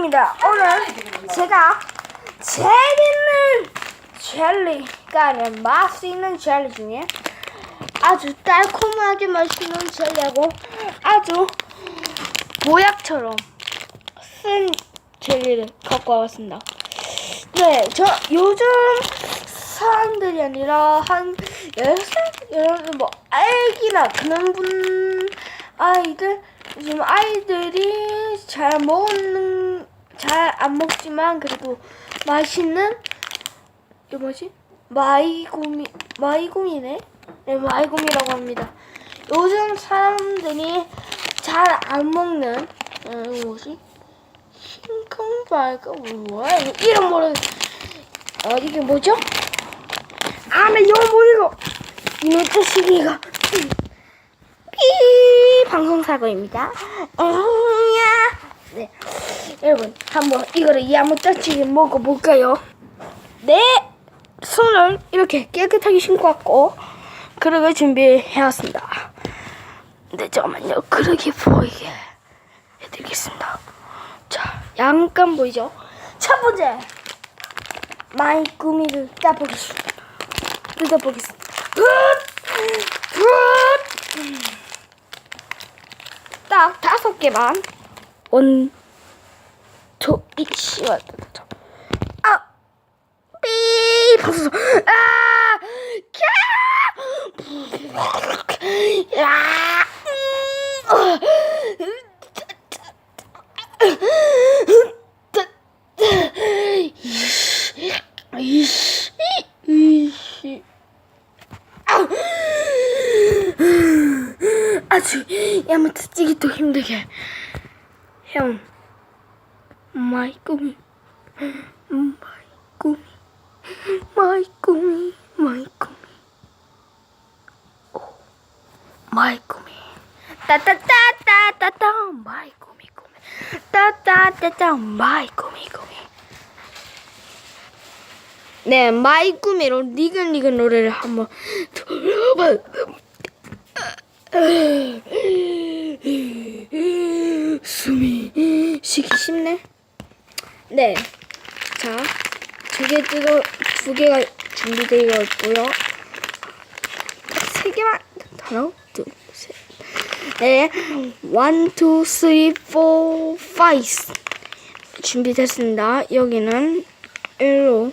젤리입니다. 오늘 제가 재밌는 젤리가 아니라 맛이 있는 젤리 중에 아주 달콤하게 맛있는 젤리하고 아주 모약처럼 쓴 젤리를 갖고 와봤습니다. 네, 저 요즘 사람들이 아니라 한 10살? 여러분 뭐 아기나 그런 분 아이들 요즘 아이들이 잘 먹는 잘 안 먹지만 그래도 맛있는 이거 뭐지? 마이구미 마이구미네? 네 마이구미라고 합니다. 요즘 사람들이 잘 안 먹는 어, 이거 뭐지? 흰콩발가 뭐야? 이거 이름 모르 어 이게 뭐죠? 아, 나 영어 못 읽어. 이놈 자식이가. 삐 방송 사고입니다. 야. 네, 여러분 한번 이거를 야무짝지게 먹어볼까요? 네, 손을 이렇게 깨끗하게 신고 왔고 그릇을 준비해왔습니다. 네, 잠깐만요. 그릇이 보이게 해드리겠습니다. 자, 양감 보이죠? 첫 번째 마이 구미를 따보겠습니다. 뜯어보겠습니다. 굿! 굿! 딱 다섯 개만. 원, 투, 이, 씨, 와, 아! 삐! 벌써, 아! 캬! 야! 이씨, 이씨. 아주 야무지게 또 힘들게 형 마이 꿈이 마이 꿈이 마이 꿈이 마이 꿈이 오 마이 꿈이 따따따따따따 마이 꿈이 꿈이 따따따따 마이 꿈이 꿈이 네 마이 꿈이로 니글니글 노래를 한번 들어봐. 숨이 쉬기 쉽네. 네. 자, 두개 뜯어, 두 개가 준비되어 있고요. 세 개만. 하나, 둘, 셋. 네. 원, 투, 쓰리, 포, 파이스. 준비됐습니다. 여기는 일로.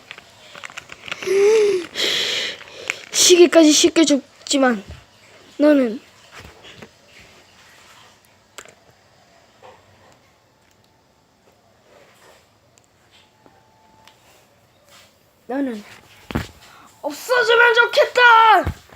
시계까지 쉽게 줬지만, 너는 너는 없어지면 좋겠다.